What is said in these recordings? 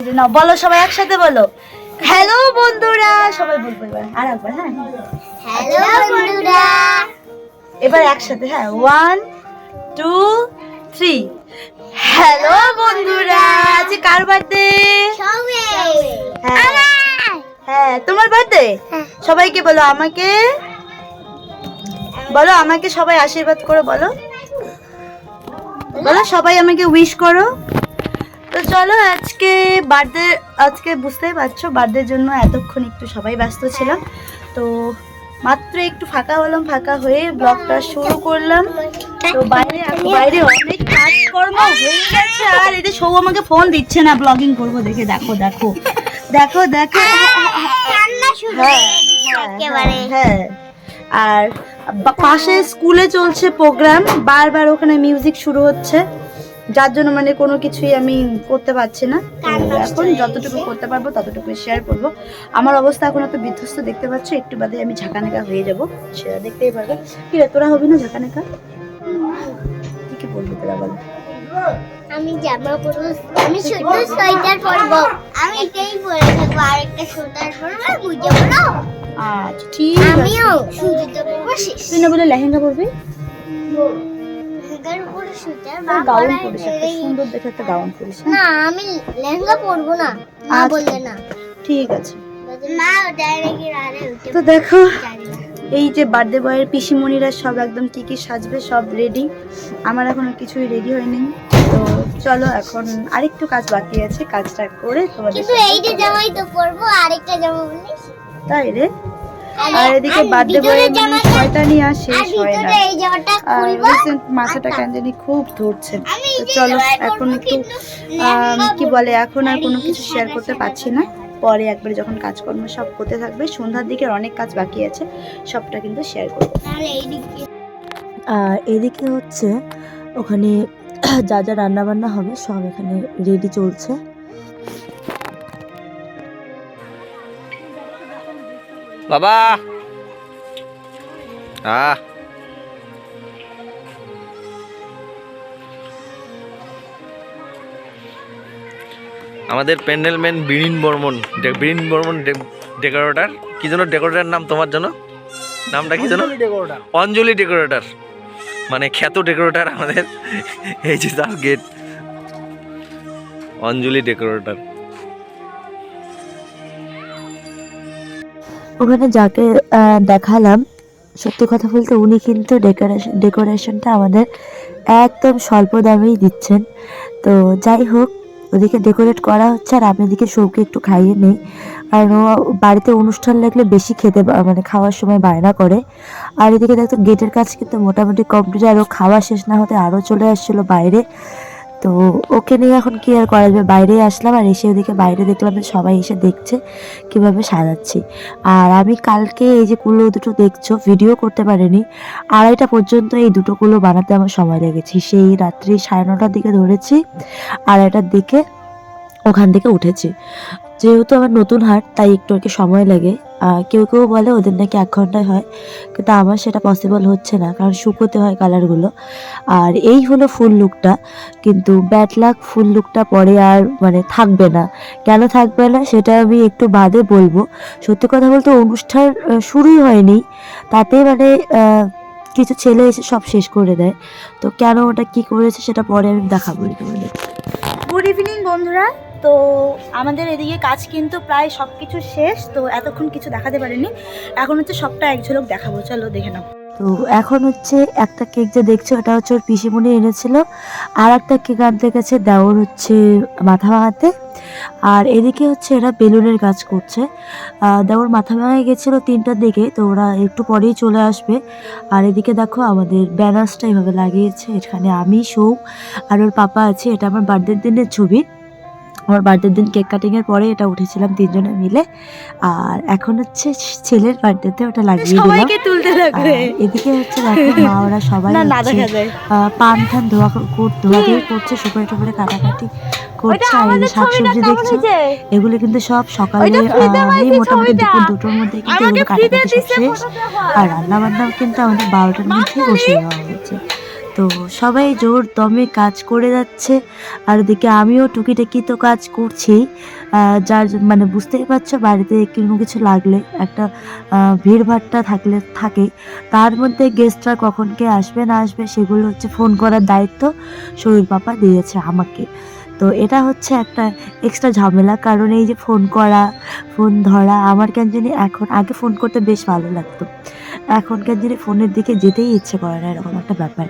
না বলো সবাই একসাথে বলো। হ্যালো বন্ধুরা। সবাই বলব এবার আর একবার হ্যাঁ। হ্যালো বন্ধুরা। এবার একসাথে হ্যাঁ। ওয়ান টু থ্রি হ্যালো বন্ধুরা। আজকে কার বার্থডে হ্যাঁ। হ্যাঁ তোমার বার্থডে হ্যাঁ। সবাইকে বলো আমাকে। বলো আমাকে সবাই আশীর্বাদ করো বলো। বলো সবাই আমাকে উইশ করো। তো চলো আজকে বার্থডে আজকে বুঝতেই পারছ বার্থডের জন্য এতক্ষণ একটু সবাই ব্যস্ত ছিলাম। তো মাত্র একটু ফাঁকা হলাম ফাঁকা হয়ে ব্লগটা শুরু করলাম। তো বাইরে বাইরে অনেক কাজকর্ম হয়ে গেছে আর এটা সৌ আমাকে ফোন দিচ্ছে না ব্লগিং করব দেখে দেখো দেখো। দেখো দেখো। হ্যাঁ, হয়ে হ্যাঁ, হ্যাঁ আর পাশে স্কুলে চলছে প্রোগ্রাম বারবার ওখানে মিউজিক শুরু হচ্ছে। যার জন্য মানে কোনো কিছুই আমি করতে পারছি না। এখন যতটুকু করতে পারব ততটুকু শেয়ার করব। আমার অবস্থা এখন তো বিধ্বস্ত দেখতে পাচ্ছ একটু বাদে আমি ঝাঁকানাকা হয়ে যাব। সেটা দেখতেই পারবে। কি রে তোরা হবি না ঝাঁকানাকা? কি কি বলবি তোরা বল। আমি জামা পরবো আমি শুধু সোয়েটার পরবো। আমি এটাই পরে থাকব আর একটা সোয়েটার পরবো বুঝে পরবো আচ্ছা ঠিক আছে। আমিও শুধু তো পরবো শেষ তুই না বলে লেহেঙ্গা পরবি? গাউন পরিস একটা সুন্দর দেখে একটা গাউন পরিস হ্যাঁ? না আমি লেহেঙ্গা পরবো না মা আচ্ছা। বললে না। ঠিক আছে। তো দেখো এই যে বার্থডে বয়ের পিসিমণিরা সব একদম কি কি সাজবে সব রেডি আমার এখনও কিছুই রেডি হয়নি। তো চলো এখন আরেকটু কাজ বাকি আছে কাজটা করে তোমাদের কিন্তু এই যে জামাই তো পরবো আরেকটা জামা বলিস? তাই রে? আর এদিকে বার্থডে বয়ের মানে শয়তানি আর শেষ হয় না আর রিসেন্ট মাথাটা কেন জানি খুব ধরছে। চলো এখন একটু কি বলে এখন আর কোনো কিছু শেয়ার করতে। পারছি না। পরে একবার যখন কাজকর্ম সব করতে থাকবে সন্ধ্যার দিকে অনেক কাজ বাকি আছে সবটা কিন্তু শেয়ার করব। আর এদিকে হচ্ছে ওখানে যা যা রান্না বান্না হবে সব এখানে রেডি চলছে। বাবা। আহ। আমাদের প্যান্ডেল ম্যান বিরিন বর্মন বিরিন বর্মন ডেকোরেটর। কি যেন ডেকোরেটর নাম তোমার জন্য নামটা কি যেন? অঞ্জলি ডেকোরেটর। মানে খ্যাত ডেকোরেটর আমাদের এই যে তার গেট অঞ্জলি ডেকোরেটর। ওখানে যাকে দেখালাম, সত্যি কথা বলতে উনি কিন্তু ডেকোরেশন ডেকোরেশনটা আমাদের একদম স্বল্প দামেই দিচ্ছেন। তো যাই হোক, ওদিকে ডেকোরেট করা হচ্ছে আর আমি এদিকে সৌকে একটু খাইয়ে নিই। কারণ ও বাড়িতে অনুষ্ঠান লাগলে বেশি খেতে মানে খাওয়ার সময় বায়না করে। আর এদিকে দেখতো গেটের কাজ কিন্তু মোটামুটি কমপ্লিট আর ও খাওয়া শেষ না হতে আরও চলে আসছিল বাইরে। তো ওকে নিয়ে এখন কি আর করা যাবে? বাইরে আসলাম আর এসে ওদিকে বাইরে দেখলাম সবাই এসে দেখছে কীভাবে সাজাচ্ছি। আর আমি কালকে এই যে কুলো দুটো দেখছ ভিডিও করতে পারিনি। আড়াইটা পর্যন্ত এই দুটো কুলো বানাতে আমার সময় লেগেছে। সেই রাত্রি সাড়ে নটার দিকে ধরেছি, আড়াইটার দিকে ওখান থেকে উঠেছি। যেহেতু আমার নতুন হাট তাই একটু আর কি সময় লাগে। কেউ কেউ বলে ওদের নাকি এক ঘন্টায় হয়, কিন্তু আমার সেটা পসিবল হচ্ছে না, কারণ শুকোতে হয় কালারগুলো আর এই হলো ফুল লুকটা কিন্তু ব্যাট লাক ফুল লুকটা পরে আর মানে থাকবে না। কেন থাকবে না, সেটা আমি একটু বাদে বলব। সত্যি কথা বলতে অনুষ্ঠান শুরুই হয়নি, তাতে মানে কিছু ছেলে এসে সব শেষ করে দেয়। তো কেন ওটা কি করেছে সেটা পরে আমি দেখাবো। গুড ইভিনিং বন্ধুরা। তো আমাদের এদিকে কাজ কিন্তু প্রায় সব কিছু শেষ, তো এতক্ষণ কিছু দেখাতে পারিনি। এখন হচ্ছে সবটা এক ঝলক দেখাবো, চলো দেখে নাও। তো এখন হচ্ছে একটা কেক যে দেখছ, এটা হচ্ছে ওর পিসিমণি এনেছিল। আর একটা কেক আনতে গেছে দেওর হচ্ছে মাথা ভাঙাতে আর এদিকে হচ্ছে এরা বেলুনের কাজ করছে। দেওর মাথা ভাঙায় গেছিল তিনটার দিকে, তো ওরা একটু পরেই চলে আসবে। আর এদিকে দেখো আমাদের ব্যানার্সটা এইভাবে লাগিয়েছে, এখানে আমি সৌ আর ওর পাপা আছে, এটা আমার বার্থডের দিনের ছবি। আমার বার্থডের দিন কেক কাটিংয়ের পরে এটা উঠেছিলাম তিনজনে মিলে। আর এখন হচ্ছে ছেলের বার্থডেতে ওটা লাগিয়ে দিলাম। তুলতে লাগবে। এদিকে হচ্ছে দেখো মা ওরা সবাই পান ঠান ধোয়া ধোয়া ধোয়ি করছে সুপারি টুপারি কাটাকাটি করছে আর এই শাকসবজি দেখছ? এগুলো কিন্তু সব সকালে মোটামুটি দুপুর দুটোর মধ্যে কিন্তু এগুলো কাটাকাটি সব শেষ। আর রান্না বান্নাও কিন্তু আমাদের বারোটার মধ্যে বসিয়ে দেওয়া হয়েছে। তো সবাই জোর দমে কাজ করে যাচ্ছে। আর ওদিকে আমিও টুকিটাকি তো কাজ করছি। যার মানে বুঝতেই পারছ বাড়িতে কোনো কিছু লাগলে একটা আহ, ভিড়ভাট্টা থাকলে থাকে। তার মধ্যে গেস্টরা কখন কে আসবে না আসবে সেগুলো হচ্ছে ফোন করার দায়িত্ব শরীর পাপা দিয়েছে আমাকে। তো এটা হচ্ছে একটা এক্সট্রা ঝামেলা কারণ এই যে ফোন করা ফোন ধরা আমার কেন জানি এখন আগে ফোন করতে বেশ ভালো লাগতো। এখনকার দিনে ফোনের দিকে যেতেই ইচ্ছে করে না, এরকম একটা ব্যাপার।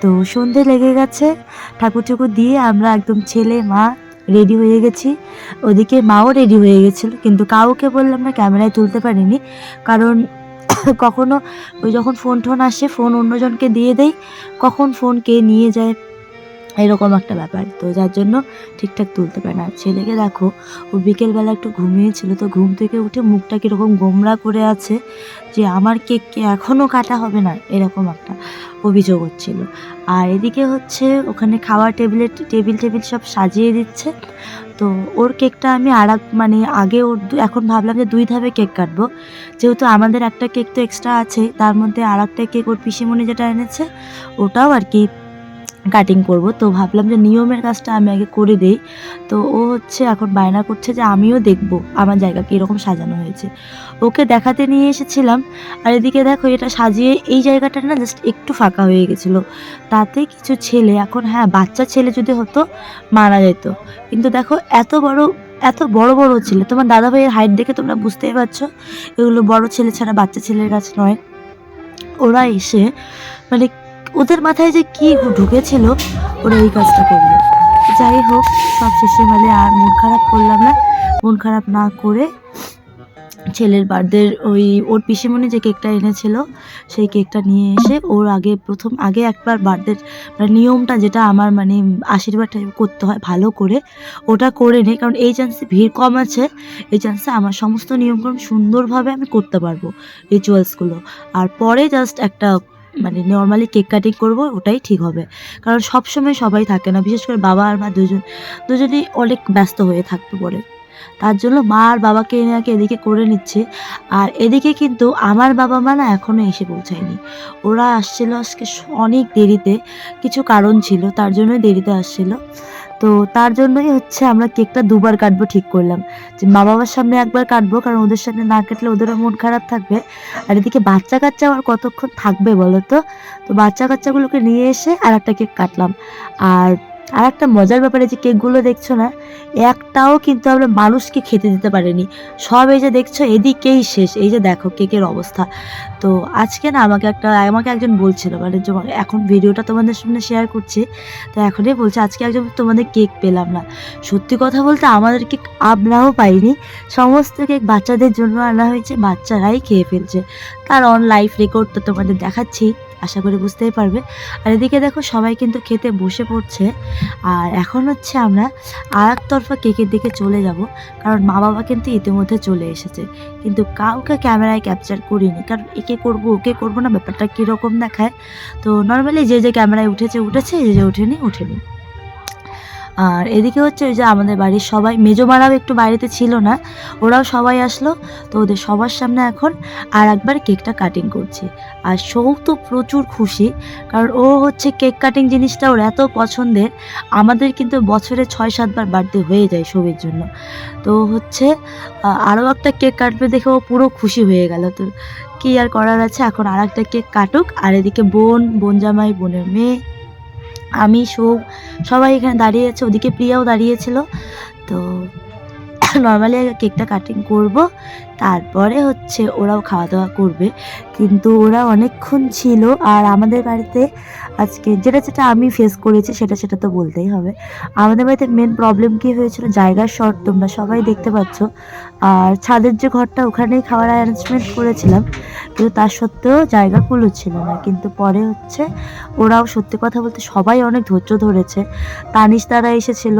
তো সন্ধে লেগে গেছে ঠাকুর ঠাকুর দিয়ে আমরা একদম ছেলে, মা রেডি হয়ে গেছি। ওদিকে মাও রেডি হয়ে গেছিল, কিন্তু কাউকে বললাম না, ক্যামেরায় তুলতে পারিনি। কারণ কখনো ওই যখন ফোন টোন আসে, ফোন অন্যজনকে দিয়ে দেই, কখন ফোন কে নিয়ে যায় এরকম একটা ব্যাপার। তো যার জন্য ঠিকঠাক তুলতে পারে না। ছেলেকে দেখো, ও বিকেলবেলা একটু ঘুমিয়েছিল, তো ঘুম থেকে উঠে মুখটা কীরকম গোমরা করে আছে যে আমার কেক কে এখনও কাটা হবে না, এরকম একটা অভিযোগ হচ্ছিল আর এদিকে হচ্ছে ওখানে খাওয়ার টেবিলে, টেবিল টেবিল সব সাজিয়ে দিচ্ছে। তো ওর কেকটা আমি আর মানে আগে ওর এখন ভাবলাম যে দুই ধাপে কেক কাটবো। যেহেতু আমাদের একটা কেক তো এক্সট্রা আছে, তার মধ্যে আর একটা কেক ওর পিসিমণি যেটা এনেছে, ওটাও আর কি কাটিং করব। তো ভাবলাম যে নিয়মের কাজটা আমি আগে করে দেই। তো ও হচ্ছে এখন বায়না করছে যে আমিও দেখব আমার জায়গা কীরকম সাজানো হয়েছে। ওকে দেখাতে নিয়ে এসেছিলাম। আর এদিকে দেখো এটা সাজিয়ে এই জায়গাটা না জাস্ট একটু ফাঁকা হয়ে গেছিল। তাতে কিছু ছেলে, এখন হ্যাঁ বাচ্চা ছেলে যদি হতো মারা যেত। কিন্তু দেখো এত বড় এত বড় বড় ছেলে, তোমার দাদা ভাইয়ের হাইট দেখে তোমরা বুঝতেই পারছ, এগুলো বড় ছেলে ছাড়া বাচ্চা ছেলের কাছে নয়। ওরা এসে মানে ওদের মাথায় যে কি ঢুকেছিল, ওরা এই কাজটা করল। যাই হোক, সব শেষে মানে আর মন খারাপ করলাম না। মন খারাপ না করে ছেলের বার্থডের ওই ওর পিসিমণি যে কেকটা এনেছিল, সেই কেকটা নিয়ে এসে ওর আগে প্রথম, আগে একবার বার্থডের মানে নিয়মটা যেটা আমার মানে আশীর্বাদটা করতে হয় ভালো করে, ওটা করে নেই কারণ এই চান্সে ভিড় কম আছে, এই চান্সে আমার সমস্ত নিয়মকানুন সুন্দরভাবে আমি করতে পারব রিচুয়ালসগুলো আর পরে জাস্ট একটা মানে নর্মালি কেক কাটিং করব, ওটাই ঠিক হবে। কারণ সবসময় সবাই থাকে না, বিশেষ করে বাবা আর মা দুজন, দুজনেই অনেক ব্যস্ত হয়ে থাকতে পারে তার জন্য মা আর বাবাকে এনাকে এদিকে করে নিচ্ছে। আর এদিকে কিন্তু আমার বাবা মা না এখনও এসে পৌঁছায়নি। ওরা আসছিল আজকে অনেক দেরিতে, কিছু কারণ ছিল, তার জন্য দেরিতে আসছিল। তো তার জন্যই হচ্ছে আমরা কেকটা দুবার কাটবো ঠিক করলাম। যে মা বাবার সামনে একবার কাটবো, কারণ ওদের সামনে না কাটলে ওদেরও মন খারাপ থাকবে। আর এদিকে বাচ্চা কাচ্চা আর কতক্ষণ থাকবে বলো তো? তো বাচ্চা কাচ্চাগুলোকে নিয়ে এসে আর একটা কেক কাটলাম। আর আর একটা মজার ব্যাপারে যে কেকগুলো দেখছ না, একটাও কিন্তু আমরা মানুষকে খেতে দিতে পারিনি। সব এই যে দেখছ, এদিকেই শেষ। এই যে দেখো কেকের অবস্থা। তো আজকে না আমাকে একটা, আমাকে একজন বলছিল মানে এখন ভিডিওটা তোমাদের সামনে শেয়ার করছি, তো এখনই বলছে, আজকে একজন তোমাদের কেক পেলাম না। সত্যি কথা বলতে আমাদের কেক আমরাও পাইনি। সমস্ত কেক বাচ্চাদের জন্য আনা হয়েছে, বাচ্চারাই খেয়ে ফেলছে। অন লাইফ রেকর্ড তো তোমাদের দেখাচ্ছি। আশা করি বুঝতেই পারবে। আর এদিকে দেখো সবাই কিন্তু খেতে বসে পড়ছে। আর এখন হচ্ছে আমরা আর তরফা কেকের দিকে চলে যাব, কারণ মা বাবা কিন্তু ইতিমধ্যে চলে এসেছে। কিন্তু কাউকে ক্যামেরায় ক্যাপচার করিনি, কারণ একে করব, ওকে করব না, ব্যাপারটা কীরকম দেখায়? তো নর্মালি যে যে ক্যামেরায় উঠেছে উঠেছে, যে যে উঠেনি ওঠেনি। আর এদিকে হচ্ছে ওই যে আমাদের বাড়ির সবাই, মেজো মারাও একটু বাড়িতে ছিল না, ওরাও সবাই আসলো, তো ওদের সবার সামনে এখন আর একবার কেকটা কাটিং করছি। আর সৌ তো প্রচুর খুশি, কারণ ও হচ্ছে কেক কাটিং জিনিসটা ওর এত পছন্দের, আমাদের কিন্তু বছরে ছয় সাতবার বার্থডে হয়ে যায় সবের জন্য। তো হচ্ছে আরও একটা কেক কাটবে দেখে ও পুরো খুশি হয়ে গেল। তো কি আর করার আছে, এখন আর একটা কেক কাটুক, আর এদিকে বোন বোন জামাই, বোনের মেয়ে আমি সব সবাই এখানে দাঁড়িয়ে আছে ওদিকে প্রিয়াও দাঁড়িয়েছিল তো নর্মালি কেকটা কাটিং করব, তারপরে হচ্ছে ওরাও খাওয়া দাওয়া করবে। কিন্তু ওরা অনেকক্ষণ ছিল, আর আমাদের বাড়িতে আজকে যেটা যেটা আমি ফেস করেছি সেটা সেটা তো বলতেই হবে। আমাদের বাড়িতে মেন প্রবলেম কি হয়েছিল? জায়গার শর্ট তোমরা সবাই দেখতে পাচ্ছ। আর ছাদের যে ঘরটা ওখানেই খাওয়ার অ্যারেঞ্জমেন্ট করেছিলাম, কিন্তু তার সত্ত্বেও জায়গা কুলো ছিল না। কিন্তু পরে হচ্ছে ওরাও সত্যি কথা বলতে সবাই অনেক ধৈর্য ধরেছে। তানিশ তারা এসেছিল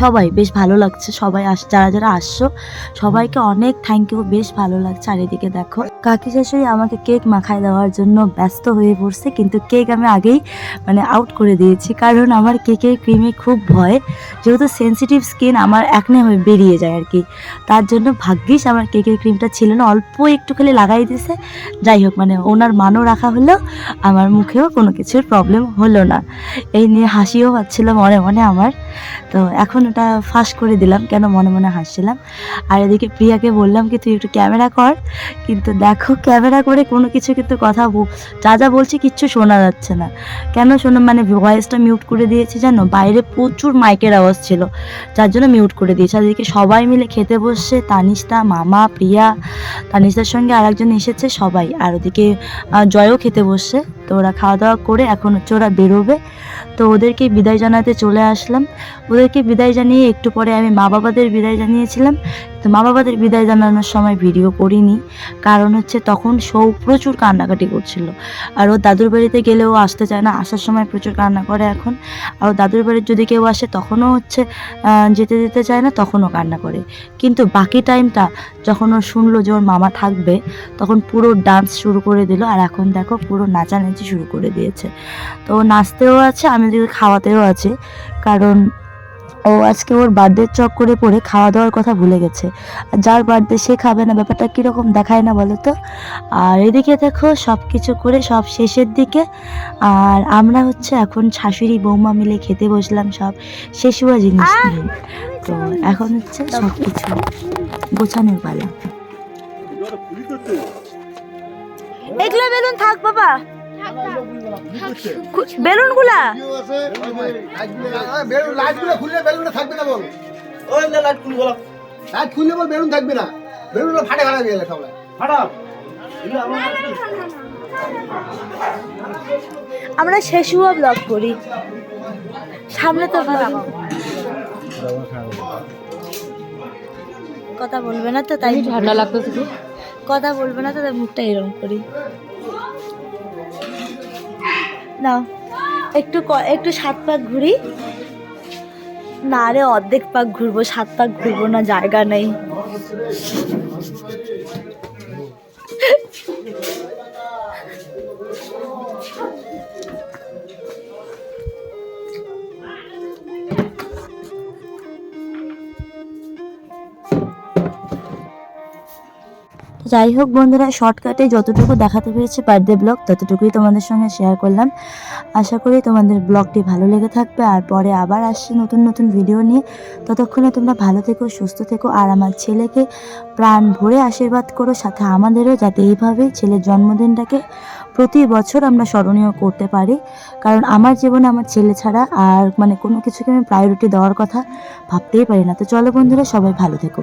সবাই, বেশ ভালো লাগছে সবাই আস, যারা যারা আসছো, সবাইকে অনেক থ্যাংক ইউ বেশ ভালো লাগছে। আর এদিকে দেখো কাকি শাশুড়ি আমাকে কেক মাখায় দেওয়ার জন্য ব্যস্ত হয়ে পড়ছে, কিন্তু কেক আমি আগেই মানে আউট করে দিয়েছি। কারণ আমার কেকের ক্রিমে খুব ভয়, যেহেতু সেনসিটিভ স্কিন আমার একনে হয়ে বেরিয়ে যায় আর কি। তার জন্য ভাগ্যিস আমার কেকের ক্রিমটা ছিল না, অল্প একটু খালি লাগাই দিছে। যাই হোক মানে ওনার মানও রাখা হলো, আমার মুখেও কোনো কিছুর প্রবলেম হলো না। এই নিয়ে হাসিও পাচ্ছিল মনে মনে আমার। তো এখন ওটা ফাঁস করে দিলাম, কেন মনে মনে হাসছিলাম। আর এদিকে প্রিয়াকে বললাম কি, তুই একটু ক্যামেরা কর। কিন্তু দেখো ক্যামেরা করে কোনো কিছু কিন্তু কথা যা যা বলছি কিচ্ছু শোনা যাচ্ছে না। কেন শোনো মানে ভয়েসটা মিউট করে দিয়েছি জানো? বাইরে প্রচুর মাইকের আওয়াজ ছিল, যার জন্য মিউট করে দিয়েছি। আর এদিকে সবাই মিলে খেতে বসছে তানিশদা মামা, প্রিয়া তানিশদার সঙ্গে আরেকজন এসেছে সবাই। আর ওদিকে জয়ও খেতে বসছে। তো ওরা খাওয়া দাওয়া করে এখন হচ্ছে ওরা বেরোবে। তো ওদেরকে বিদায় জানাতে চলে আসলাম। ওদেরকে বিদায় জানিয়ে একটু পরে আমি মা বাবাদের বিদায় জানিয়েছিলাম। তো মা বাবাদের বিদায় জানানোর সময় ভিডিও করিনি। কারণ হচ্ছে তখন সৌ প্রচুর কান্নাকাটি করছিল। আর ও দাদুর বাড়িতে গেলেও আসতে চায় না। আসার সময় প্রচুর কান্না করে এখন। আর ও দাদুর বাড়ির যদি কেউ আসে, তখনও হচ্ছে যেতে যেতে চায় না, তখনও কান্না করে। কিন্তু বাকি টাইমটা যখন ও শুনলো যে ওর মামা থাকবে, তখন পুরো ডান্স শুরু করে দিল। আর এখন দেখো পুরো নাচানাচি শুরু করে দিয়েছে। তো নাচতেও আছে, আমি খাওয়াতেও আছে। কারণ ও আজকে ওর বার্থডে চক করে পড়ে খাওয়া দাওয়ার কথা ভুলে গেছে। আর যার বার্থডে সে খাবে না ব্যাপারটা কীরকম দেখায় না বলো তো আর এদিকে দেখো সব কিছু করে সব শেষের দিকে। আর আমরা হচ্ছে এখন শাশুড়ি বৌমা মিলে খেতে বসলাম সব শেষুয়া জিনিস নিয়ে। তো এখন হচ্ছে সব কিছু গোছানোর পালা। এগুলো বেলুন থাক বাবা। বেলুনগুলা বেলুন লাইটগুলো খুললে বেলুনটা থাকবে না বল ওই লাইট খুলে বলো লাইট খুললে বল বেলুন থাকবে না বেলুনটা ফাটে ফাটা গেলে সবাই ফাটাও আমরা শেষুয়া ব্লগ করি। সামনে তো কথা বলবে না তো তাই ঠান্ডা লাগতেছে কথা বলবে না তো তাই মুখটা এরকম করি। একটু ক- একটু সাত পাক ঘুরি। না রে, অর্ধেক পাক ঘুরবো, সাত পাক ঘুরবো না, জায়গা নেই। যাই হোক বন্ধুরা শর্টকাটে যতটুকু দেখাতে পেরেছি বার্থডে ব্লগ ততটুকুই তোমাদের সঙ্গে শেয়ার করলাম। আশা করি তোমাদের ব্লগটি ভালো লেগে থাকবে। আর পরে আবার আসছি নতুন নতুন ভিডিও নিয়ে। ততক্ষণে তোমরা ভালো থেকো, সুস্থ থেকো, আর আমার ছেলেকে প্রাণ ভরে আশীর্বাদ করো, সাথে আমাদেরও, যাতে এইভাবেই ছেলের জন্মদিনটাকে প্রতি বছর আমরা স্মরণীয় করতে পারি। কারণ আমার জীবনে আমার ছেলে ছাড়া আর মানে কোনো কিছুকে আমি প্রায়োরিটি দেওয়ার কথা ভাবতেই পারি না। তো চলো বন্ধুরা, সবাই ভালো থেকো।